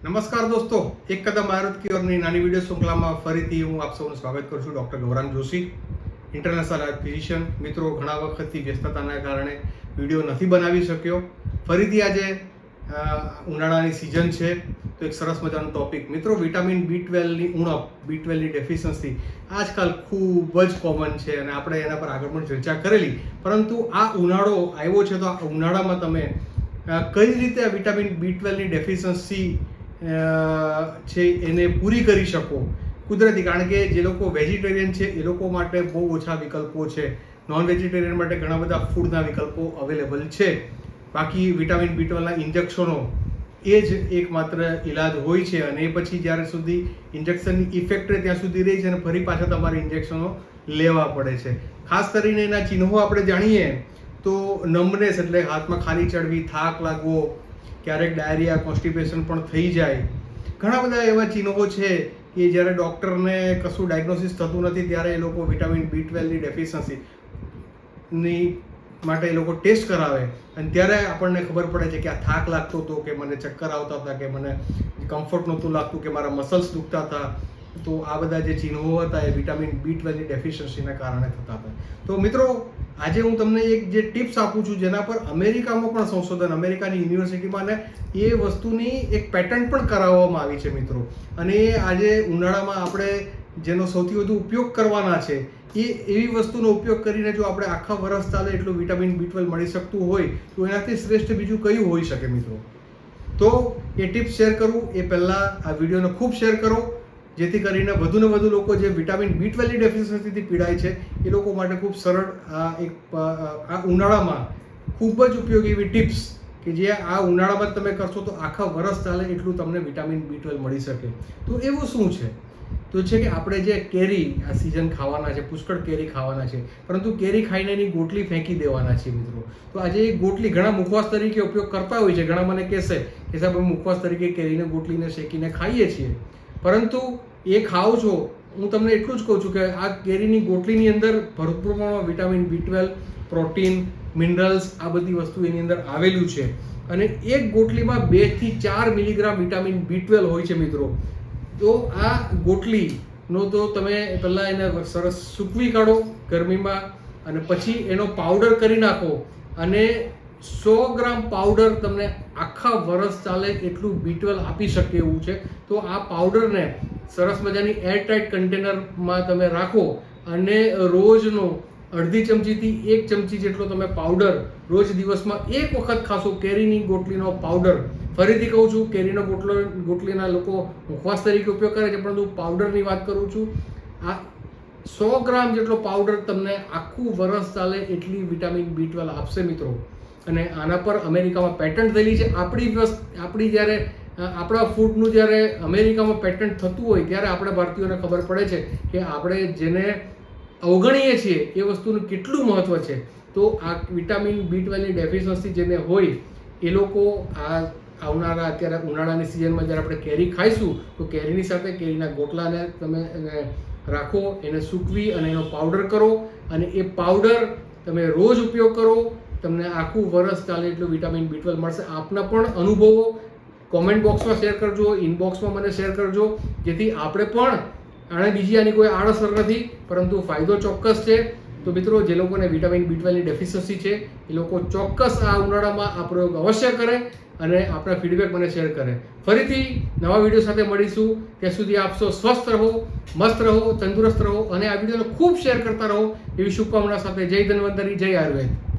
નમસ્કાર દોસ્તો, એક કદમ ભારત કી ઓરની નાની વીડિયો શૃંખલામાં ફરીથી હું આપ સૌનું સ્વાગત કરું છું doctor Gaurang Joshi. International physician મિત્રો, ઘણા વખતથી વ્યસ્તતાના કારણે વીડિયો નથી બનાવી શક્યો. ફરીથી આજે ઉનાળાની સિઝન છે, તો એક સરસ મજાનો ટોપિક મિત્રો વિટામિન બી ટ્વેલ્વની ઉણપ બી ટ્વેલ્વની ડેફિશન્સી આજકાલ ખૂબ જ કોમન છે અને આપણે એના પર આગળ પણ ચર્ચા કરેલી. પરંતુ આ ઉનાળો આવ્યો છે, તો આ ઉનાળામાં તમે કઈ રીતે આ વિટામિન બી ટ્વેલ્વની ડેફિશિયન્સી છે એને પૂરી કરી શકો. કુદરતી, કારણ કે જે લોકો વેજીટેરિયન છે, એ લોકો માટે બહુ ઓછા વિકલ્પો છે. નોન વેજીટેરિયન માટે ઘણા બધા ફૂડના વિકલ્પો અવેલેબલ છે. બાકી વિટામિન બી ટ્વેલ્વના ઇન્જેક્શનો એ જ એકમાત્ર ઈલાજ હોય છે અને એ પછી જ્યારે સુધી ઇન્જેક્શનની ઇફેક્ટ ત્યાં સુધી રહી છે અને ફરી પાછા તમારે ઇન્જેક્શનો લેવા પડે છે. ખાસ કરીને એના ચિહ્નો આપણે જાણીએ તો નમનેસ એટલે હાથમાં ખાલી ચડવી, થાક લાગવો ક્યારેક ડાયરિયા, કોન્સ્ટિપેશન પણ થઈ જાય. ઘણા બધા એવા ચિહ્નો છે કે જ્યારે ડૉક્ટરને કશું ડાયગ્નોસિસ થતું નથી, ત્યારે એ લોકો વિટામિન બી ટ્વેલ્વની ડેફિશિયન્સી ની માટે એ લોકો ટેસ્ટ કરાવે. અને ત્યારે આપણને ખબર પડે છે કે આ થાક લાગતો હતો, કે મને ચક્કર આવતા હતા, કે મને કમ્ફર્ટ નહોતું લાગતું, કે મારા મસલ્સ દુખતા હતા. તો આ બધા જે ચિહ્નો હતા, એ વિટામિન બી ટ્વેલ્વની ડેફિશિયન્સીના કારણે થતા હતા. તો મિત્રો આજે હું તમને એક જે ટિપ્સ આપું છું જેના પર અમેરિકામાં પણ સંશોધન, અમેરિકાની યુનિવર્સિટીમાં ને એ વસ્તુની એક પેટન્ટ પણ કરાવવામાં આવી છે મિત્રો. અને એ આજે ઉનાળામાં આપણે જેનો સૌથી વધુ ઉપયોગ કરવાના છે, એ એવી વસ્તુનો ઉપયોગ કરીને જો આપણે આખા વરસ ચાલે એટલું વિટામિન બી ટ્વેલ્વ મળી શકતું હોય, તો એનાથી શ્રેષ્ઠ બીજું કયું હોઈ શકે મિત્રો? તો એ ટિપ્સ શેર કરવું એ પહેલાં આ વિડીયોને ખૂબ શેર કરો. જેથી કરીને વધુને વધુ લોકો જે વિટામિન બી ટ્વેલ્વની ડેફિશિયન્સીથી પીડાય છે, એ લોકો માટે ખૂબ સરળ આ એક, આ ઉનાળામાં ખૂબ જ ઉપયોગી એવી ટિપ્સ કે જે આ ઉનાળામાં તમે કરશો તો આખા વરસ ચાલે એટલું તમને વિટામિન બી ટ્વેલ્વ મળી શકે. તો એવું શું છે? તો છે કે આપણે જે કેરી આ સિઝન ખાવાના છે, પુષ્કળ કેરી ખાવાના છે, પરંતુ કેરી ખાઈને એની ગોટલી ફેંકી દેવાના છે મિત્રો. તો આજે એ ગોટલી ઘણા મુખવાસ તરીકે ઉપયોગ કરતા હોય છે, ઘણા મને કહેશે કે સાહેબ અમે મુખવાસ તરીકે કેરીને ગોટલીને શેકીને ખાઈએ છીએ. પરંતુ એ ખાઓ છો. હું તમને એટલું જ કહું છું કે આ કેરીની ગોટલીની અંદર ભરપૂર પ્રમાણમાં vitamin B twelve, protein, minerals આ બધી વસ્તુ એની અંદર આવેલું છે. અને એક ગોટલીમાં બેથી ચાર મિલીગ્રામ વિટામિન બી ટ્વેલ્વ હોય છે મિત્રો. તો આ ગોટલીનો તો તમે પહેલાં એને સરસ સૂકવી કાઢો ગરમીમાં અને પછી એનો પાવડર કરી નાખો અને સો ગ્રામ પાવડર તમને આખા વરસ ચાલે એટલું બી ટ્વેલ્વ આપી શકે એવું છે. તો આ પાવડરને સરસ મજાની એરટાઇટ કન્ટેનરમાં તમે રાખો અને રોજનો અડધી ચમચીથી એક ચમચી જેટલો તમે પાવડર રોજ દિવસમાં એક વખત ખાશો કેરીની ગોટલીનો પાવડર ફરીથી કહું છું, કેરીનો ગોટલો, ગોટલીના લોકો મુખવાસ તરીકે ઉપયોગ કરે છે, પરંતુ પાવડરની વાત કરું છું. આ સો ગ્રામ જેટલો પાવડર તમને આખું વરસ ચાલે એટલી વિટામિન બી ટ્વેલ્વ આપશે મિત્રો. અને આના પર અમેરિકામાં પેટન્ટ થયેલી છે. આપણી આપણી જ્યારે આપણા ફૂડનું જ્યારે અમેરિકામાં પેટન્ટ થતું હોય, ત્યારે આપણે ભારતીયોને ખબર પડે છે કે આપણે જેને અવગણીએ છીએ એ વસ્તુનું કેટલું મહત્ત્વ છે. તો આ વિટામિન બી ટ્વેલ્વની ડેફિશિયન્સી જેને હોય, એ લોકો આ આવનારા અત્યારે ઉનાળાની સિઝનમાં જ્યારે આપણે કેરી ખાઈશું, તો કેરીની સાથે કેરીના ગોટલાને તમે એને રાખો, એને સૂકવી અને એનો પાવડર કરો અને એ પાવડર તમે રોજ ઉપયોગ કરો, તમને આખું વરસ ચાલે એટલું વિટામિન બી ટ્વેલ્વ મળશે. આપના પણ અનુભવો કોમેન્ટ બોક્સમાં શેર કરજો ઇનબોક્સમાં મને શેર કરજો. જેથી આપણે પણ અને બીજી આની કોઈ આડઅસર નથી, પરંતુ ફાયદો ચોક્કસ છે. તો મિત્રો, જે લોકોને વિટામિન બી ટ્વેલ્વની ડેફિશિયન્સી છે, એ લોકો ચોક્કસ આ ઉનાળામાં આ પ્રયોગ અવશ્ય કરે અને આપણા ફીડબેક મને શેર કરે. ફરીથી નવા વીડિયો સાથે મળીશું. ત્યાં સુધી આપ સૌ સ્વસ્થ રહો, મસ્ત રહો, તંદુરસ્ત રહો અને આ વિડીયોને ખૂબ શેર કરતા રહો. એવી શુભકામના સાથે જય ધન્વંતરી, જય આયુર્વેદ.